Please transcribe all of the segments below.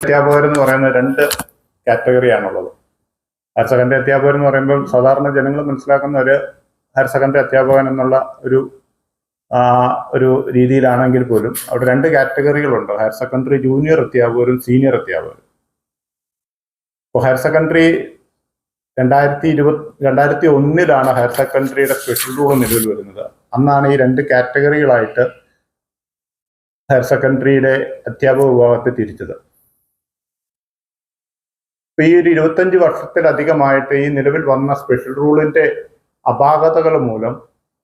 അധ്യാപകർ എന്ന് പറയുന്ന രണ്ട് കാറ്റഗറിയാണുള്ളത്. ഹയർ സെക്കൻഡറി അധ്യാപകർ എന്ന് പറയുമ്പോൾ സാധാരണ ജനങ്ങൾ മനസ്സിലാക്കുന്ന ഒരു ഹയർ സെക്കൻഡറി അധ്യാപകൻ എന്നുള്ള ഒരു ഒരു രീതിയിലാണെങ്കിൽ പോലും അവിടെ രണ്ട് കാറ്റഗറികളുണ്ട്. ഹയർ സെക്കൻഡറി ജൂനിയർ അധ്യാപകരും സീനിയർ അധ്യാപകരും. ഇപ്പോൾ ഹയർ സെക്കൻഡറി രണ്ടായിരത്തി ഇരുപത് രണ്ടായിരത്തി ഒന്നിലാണ് ഹയർ സെക്കൻഡറിയുടെ സ്പെഷ്യൽ റൂൾ നിലവിൽ വരുന്നത്. അന്നാണ് ഈ രണ്ട് കാറ്റഗറികളായിട്ട് ഹയർ സെക്കൻഡറിയുടെ അധ്യാപക വിഭാഗത്തെ തിരിച്ചത്. ഇപ്പൊ ഈ ഒരു ഇരുപത്തഞ്ച് വർഷത്തിലധികമായിട്ട് ഈ നിലവിൽ വന്ന സ്പെഷ്യൽ റൂളിന്റെ അപാകതകൾ മൂലം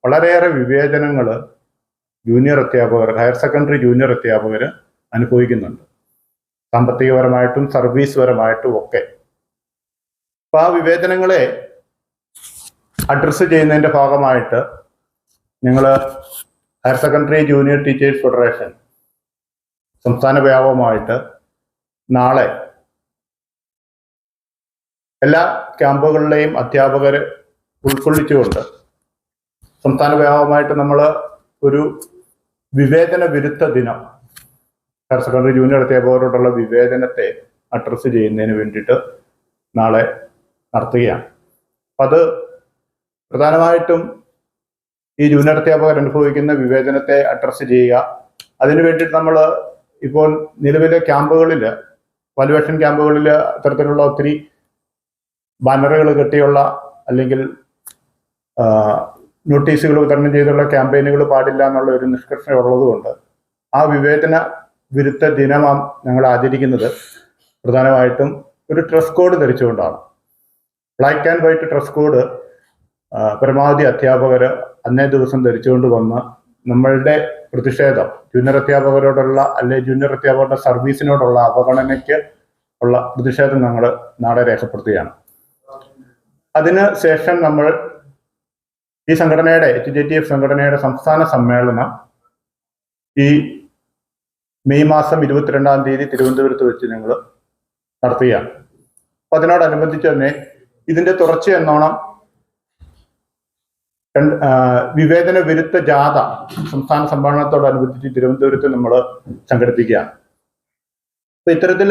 വളരെയേറെ വിവേചനങ്ങൾ ജൂനിയർ അധ്യാപകർ ഹയർ സെക്കൻഡറി ജൂനിയർ അധ്യാപകർ അനുഭവിക്കുന്നുണ്ട്. സാമ്പത്തികപരമായിട്ടും സർവീസ് പരമായിട്ടും ഒക്കെ. അപ്പൊ ആ വിവേചനങ്ങളെ അഡ്രസ്സ് ചെയ്യുന്നതിന്റെ ഭാഗമായിട്ട് നിങ്ങൾ higher secondary junior teachers federation സംസ്ഥാന വ്യാപകമായിട്ട് നാളെ എല്ലാ ക്യാമ്പുകളിലെയും അധ്യാപകരെ ഉൾക്കൊള്ളിച്ചുകൊണ്ട് സംസ്ഥാന വ്യാപകമായിട്ട് നമ്മൾ ഒരു വിവേചന വിരുദ്ധ ദിനം ഹയർ സെക്കൻഡറി ജൂനിയർ അധ്യാപകരോടുള്ള വിവേചനത്തെ അഡ്രസ്സ് ചെയ്യുന്നതിന് വേണ്ടിയിട്ട് നാളെ നടത്തുകയാണ്. അപ്പം അത് പ്രധാനമായിട്ടും ഈ ജൂനിയർ അധ്യാപകർ അനുഭവിക്കുന്ന വിവേചനത്തെ അഡ്രസ്സ് ചെയ്യുക. അതിനു വേണ്ടിയിട്ട് നമ്മൾ ഇപ്പോൾ നിലവിലെ ക്യാമ്പുകളിൽ വാലുവേഷൻ ക്യാമ്പുകളിൽ അത്തരത്തിലുള്ള ഒത്തിരി ബാനറുകൾ കെട്ടിയുള്ള അല്ലെങ്കിൽ നോട്ടീസുകൾ വിതരണം ചെയ്തുള്ള ക്യാമ്പയിനുകൾ പാടില്ല എന്നുള്ള ഒരു നിഷ്കർഷ ഉള്ളതുകൊണ്ട് ആ വിവേചന വിരുദ്ധ ദിനമാം ഞങ്ങൾ ആചരിക്കുന്നത്. പ്രധാനമായിട്ടും ഒരു dress code ധരിച്ചുകൊണ്ടാണ്. Black and white dress code പരമാവധി അധ്യാപകർ അന്നേ ദിവസം ധരിച്ചുകൊണ്ട് വന്ന് നമ്മളുടെ പ്രതിഷേധം ജൂനിയർ അധ്യാപകരോടുള്ള അല്ലെ ജൂനിയർ അധ്യാപകരുടെ സർവീസിനോടുള്ള അവഗണനയ്ക്ക് ഉള്ള പ്രതിഷേധം ഞങ്ങൾ നാളെ രേഖപ്പെടുത്തുകയാണ്. അതിന് ശേഷം നമ്മൾ ഈ സംഘടനയുടെ എച്ച് ജെ ടി എഫ് സംഘടനയുടെ സംസ്ഥാന സമ്മേളനം ഈ മെയ് മാസം ഇരുപത്തിരണ്ടാം തീയതി തിരുവനന്തപുരത്ത് വെച്ച് ഞങ്ങൾ നടത്തുകയാണ്. അപ്പൊ അതിനോടനുബന്ധിച്ച് തന്നെ ഇതിന്റെ തുടർച്ച എന്നോണം വിവേചന വിരുദ്ധ ജാഥ സംസ്ഥാന സമ്മേളനത്തോടനുബന്ധിച്ച് തിരുവനന്തപുരത്ത് നമ്മൾ സംഘടിപ്പിക്കുകയാണ്. അപ്പൊ ഇത്തരത്തിൽ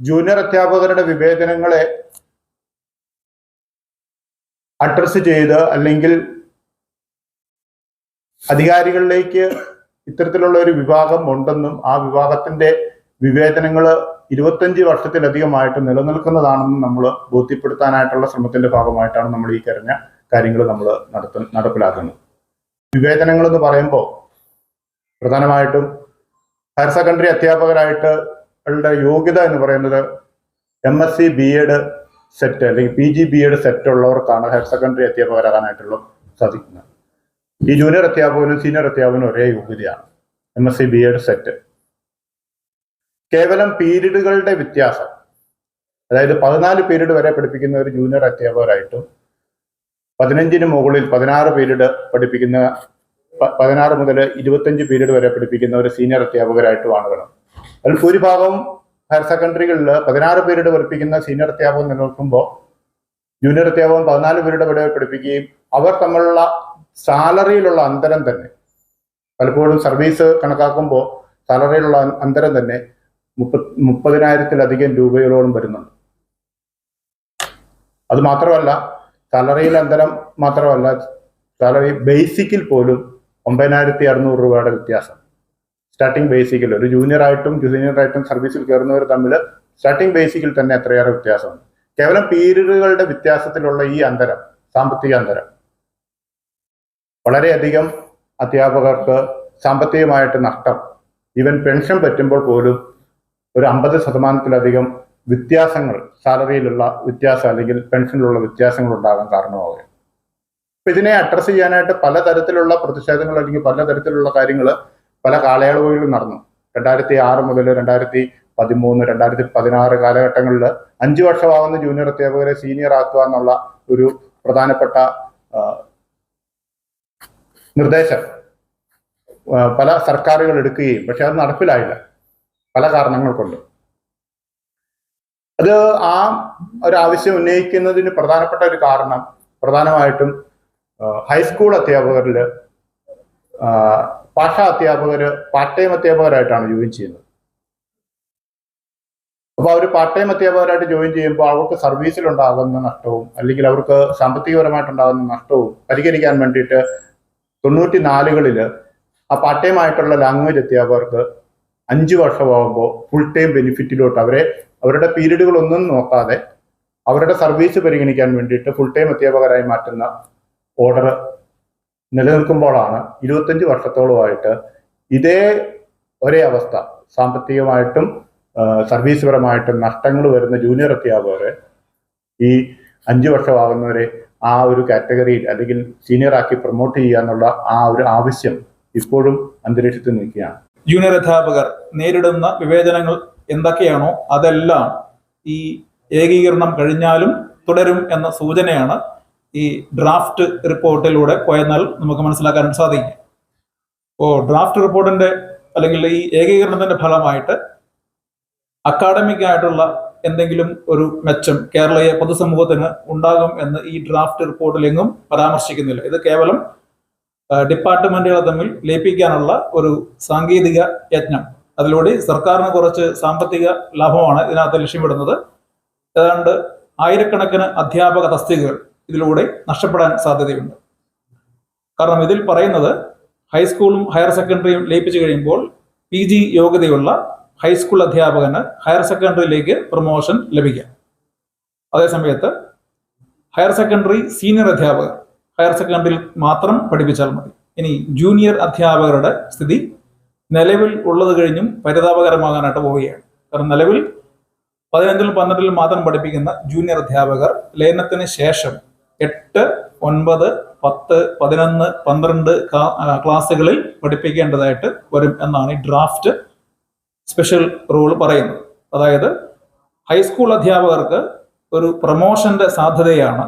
ജൂനിയർ അധ്യാപകരുടെ വിവേചനങ്ങളെ അഡ്രസ് ചെയ്ത് അല്ലെങ്കിൽ അധികാരികളിലേക്ക് ഇത്തരത്തിലുള്ള ഒരു വിഭാഗം ഉണ്ടെന്നും ആ വിഭാഗത്തിന്റെ വിവേചനങ്ങൾ ഇരുപത്തഞ്ച് വർഷത്തിലധികമായിട്ട് നിലനിൽക്കുന്നതാണെന്നും നമ്മൾ ബോധ്യപ്പെടുത്താനായിട്ടുള്ള ശ്രമത്തിന്റെ ഭാഗമായിട്ടാണ് നമ്മൾ ഈ കരഞ്ഞ കാര്യങ്ങൾ നമ്മൾ നടത്ത നടപ്പിലാക്കുന്നത്. വിവേചനങ്ങൾ എന്ന് പറയുമ്പോൾ പ്രധാനമായിട്ടും ഹയർ സെക്കൻഡറി അധ്യാപകരായിട്ട് ഉള്ള യോഗ്യത എന്ന് പറയുന്നത് M S C B Ed SET അല്ലെങ്കിൽ P G B Ed SET ഉള്ളവർക്കാണ് higher secondary അധ്യാപകരാകാനായിട്ടുള്ള സാധിക്കുന്നത്. ഈ ജൂനിയർ അധ്യാപകനും സീനിയർ അധ്യാപകനും ഒരേ യോഗ്യതയാണ്. M S C B Ed SET കേവലം പീരീഡുകളുടെ വ്യത്യാസം. അതായത് പതിനാല് പീരീഡ് വരെ പഠിപ്പിക്കുന്ന ഒരു ജൂനിയർ അധ്യാപകരായിട്ടും പതിനഞ്ചിന് മുകളിൽ പതിനാറ് പീരീഡ് പഠിപ്പിക്കുന്ന പതിനാറ് മുതൽ ഇരുപത്തഞ്ച് പീരീഡ് വരെ പഠിപ്പിക്കുന്ന ഒരു സീനിയർ അധ്യാപകരായിട്ടുമാണ് വേണം അതിൽ ഭൂരിഭാഗം ഹയർ സെക്കൻഡറികളിൽ പതിനാറ് പേരുടെ പഠിപ്പിക്കുന്ന സീനിയർ അധ്യാപകം നിലനിൽക്കുമ്പോൾ ജൂനിയർ അധ്യാപകം പതിനാല് പേരുടെ ഇവിടെ പഠിപ്പിക്കുകയും അവർ തമ്മിലുള്ള സാലറിയിലുള്ള അന്തരം തന്നെ. പലപ്പോഴും സർവീസ് കണക്കാക്കുമ്പോൾ സാലറിയിലുള്ള അന്തരം തന്നെ മുപ്പ മുപ്പതിനായിരത്തിലധികം രൂപയോളം വരുന്നുണ്ട്. അത് മാത്രമല്ല സാലറിയിൽ അന്തരം മാത്രമല്ല സാലറി ബേസിക്കിൽ പോലും ഒമ്പതിനായിരത്തി അറുന്നൂറ് രൂപയുടെ വ്യത്യാസം. സ്റ്റാർട്ടിംഗ് ബേസിക്കിൽ ഒരു ജൂനിയർ ആയിട്ടും ജൂനിയർ ആയിട്ടും സർവീസിൽ കയറുന്നവർ തമ്മിൽ സ്റ്റാർട്ടിംഗ് ബേസിക്കിൽ തന്നെ എത്രയേറെ വ്യത്യാസമുണ്ട്. കേവലം പീരീഡുകളുടെ വ്യത്യാസത്തിലുള്ള ഈ അന്തരം സാമ്പത്തിക അന്തരം. വളരെയധികം അധ്യാപകർക്ക് സാമ്പത്തികമായിട്ട് നഷ്ടം. ഈവൻ പെൻഷൻ പറ്റുമ്പോൾ പോലും ഒരു അമ്പത് ശതമാനത്തിലധികം വ്യത്യാസങ്ങൾ സാലറിയിലുള്ള വ്യത്യാസം അല്ലെങ്കിൽ പെൻഷനിലുള്ള വ്യത്യാസങ്ങൾ ഉണ്ടാകാൻ കാരണമാവുകയാണ്. ഇതിനെ അഡ്രസ്സ് ചെയ്യാനായിട്ട് പലതരത്തിലുള്ള പ്രതിഷേധങ്ങൾ അല്ലെങ്കിൽ പലതരത്തിലുള്ള കാര്യങ്ങൾ പല കാലയളവുകളിലും നടന്നു. രണ്ടായിരത്തി ആറ് മുതൽ രണ്ടായിരത്തി പതിമൂന്ന് രണ്ടായിരത്തി പതിനാറ് കാലഘട്ടങ്ങളിൽ അഞ്ചു വർഷമാകുന്ന ജൂനിയർ അധ്യാപകരെ സീനിയർ ആക്കുക എന്നുള്ള ഒരു പ്രധാനപ്പെട്ട നിർദ്ദേശം പല സർക്കാരുകൾ എടുക്കുകയും പക്ഷെ അത് നടപ്പിലായില്ല. പല കാരണങ്ങൾ കൊണ്ട്. അത് ആ ഒരു ആവശ്യം ഉന്നയിക്കുന്നതിന് പ്രധാനപ്പെട്ട ഒരു കാരണം പ്രധാനമായിട്ടും ഹൈസ്കൂൾ അധ്യാപകരിൽ ഭാഷാ അധ്യാപകർ പാർട്ട് ടൈം അധ്യാപകരായിട്ടാണ് ജോയിൻ ചെയ്യുന്നത്. അപ്പോൾ അവർ പാർട്ട് ടൈം അധ്യാപകരായിട്ട് ജോയിൻ ചെയ്യുമ്പോൾ അവർക്ക് സർവീസിലുണ്ടാകുന്ന നഷ്ടവും അല്ലെങ്കിൽ അവർക്ക് സാമ്പത്തികപരമായിട്ടുണ്ടാകുന്ന നഷ്ടവും പരിഹരിക്കാൻ വേണ്ടിയിട്ട് തൊണ്ണൂറ്റി നാലുകളിൽ ആ പാർട്ട് ടൈം ആയിട്ടുള്ള ലാംഗ്വേജ് അധ്യാപകർക്ക് അഞ്ച് വർഷമാകുമ്പോൾ ഫുൾ ടൈം ബെനിഫിറ്റിലോട്ട് അവരെ അവരുടെ പീരീഡുകളൊന്നും നോക്കാതെ അവരുടെ സർവീസ് പരിഗണിക്കാൻ വേണ്ടിയിട്ട് ഫുൾ ടൈം അധ്യാപകരായി മാറ്റുന്ന ഓർഡർ നിലനിൽക്കുമ്പോഴാണ് ഇരുപത്തഞ്ച് വർഷത്തോളമായിട്ട് ഇതേ ഒരേ അവസ്ഥ. സാമ്പത്തികമായിട്ടും സർവീസ് പരമായിട്ടും നഷ്ടങ്ങൾ വരുന്ന ജൂനിയർ അധ്യാപകരെ ഈ അഞ്ച് വർഷമാകുന്നവരെ ആ ഒരു കാറ്റഗറിയിൽ അല്ലെങ്കിൽ സീനിയറാക്കി പ്രൊമോട്ട് ചെയ്യുക എന്നുള്ള ആ ഒരു ആവശ്യം ഇപ്പോഴും അന്തരീക്ഷത്തിൽ നിൽക്കുകയാണ്. ജൂനിയർ അധ്യാപകർ നേരിടുന്ന വിവേചനങ്ങൾ എന്തൊക്കെയാണോ അതെല്ലാം ഈ ഏകീകരണം കഴിഞ്ഞാലും തുടരും എന്ന സൂചനയാണ് ഈ ഡ്രാഫ്റ്റ് റിപ്പോർട്ടിലൂടെ പോയെന്നാൽ നമുക്ക് മനസ്സിലാക്കാൻ സാധിക്കും. ഓ ഡ്രാഫ്റ്റ് റിപ്പോർട്ടിന്റെ അല്ലെങ്കിൽ ഈ ഏകീകരണത്തിന്റെ ഫലമായിട്ട് അക്കാഡമിക് ആയിട്ടുള്ള എന്തെങ്കിലും ഒരു മെച്ചം കേരളീയ പൊതുസമൂഹത്തിന് ഉണ്ടാകും എന്ന് ഈ ഡ്രാഫ്റ്റ് റിപ്പോർട്ടിലെങ്ങും പരാമർശിക്കുന്നില്ല. ഇത് കേവലം ഡിപ്പാർട്ട്മെന്റുകൾ തമ്മിൽ ലയിപ്പിക്കാനുള്ള ഒരു സാങ്കേതിക യജ്ഞം. അതിലൂടെ സർക്കാരിന് കുറച്ച് സാമ്പത്തിക ലാഭമാണ് ഇതിനകത്ത് ലക്ഷ്യമിടുന്നത്. ഏതാണ്ട് ആയിരക്കണക്കിന് അധ്യാപക തസ്തികകൾ ഇതിലൂടെ നഷ്ടപ്പെടാൻ സാധ്യതയുണ്ട്. കാരണം ഇതിൽ പറയുന്നത് ഹൈസ്കൂളും ഹയർ സെക്കൻഡറിയും ലയിപ്പിച്ചു കഴിയുമ്പോൾ പി ജി യോഗ്യതയുള്ള ഹൈസ്കൂൾ അധ്യാപകന് ഹയർ സെക്കൻഡറിയിലേക്ക് പ്രൊമോഷൻ ലഭിക്കാം. അതേസമയത്ത് ഹയർ സെക്കൻഡറി സീനിയർ അധ്യാപകർ ഹയർ സെക്കൻഡറിയിൽ മാത്രം പഠിപ്പിച്ചാൽ മതി. ഇനി ജൂനിയർ അധ്യാപകരുടെ സ്ഥിതി നിലവിൽ ഉള്ളത് കഴിഞ്ഞും പരിതാപകരമാകാനായിട്ട് പോവുകയാണ്. കാരണം നിലവിൽ പതിനഞ്ചിലും പന്ത്രണ്ടിലും മാത്രം പഠിപ്പിക്കുന്ന ജൂനിയർ അധ്യാപകർ ലയനത്തിന് ശേഷം എട്ട് ഒൻപത് പത്ത് പതിനൊന്ന് പന്ത്രണ്ട് ക്ലാസ്സുകളിൽ പഠിപ്പിക്കേണ്ടതായിട്ട് വരും എന്നാണ് ഈ ഡ്രാഫ്റ്റ് സ്പെഷ്യൽ റൂൾ പറയുന്നത്. അതായത് ഹൈസ്കൂൾ അധ്യാപകർക്ക് ഒരു പ്രൊമോഷന്റെ സാധ്യതയാണ്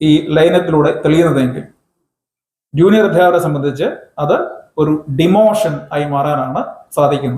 ഈ ലയനത്തിലൂടെ തെളിയുന്നതെങ്കിൽ ജൂനിയർ അധ്യാപകരെ സംബന്ധിച്ച് അത് ഒരു ഡിമോഷൻ ആയി മാറാനാണ് സാധിക്കുന്നത്.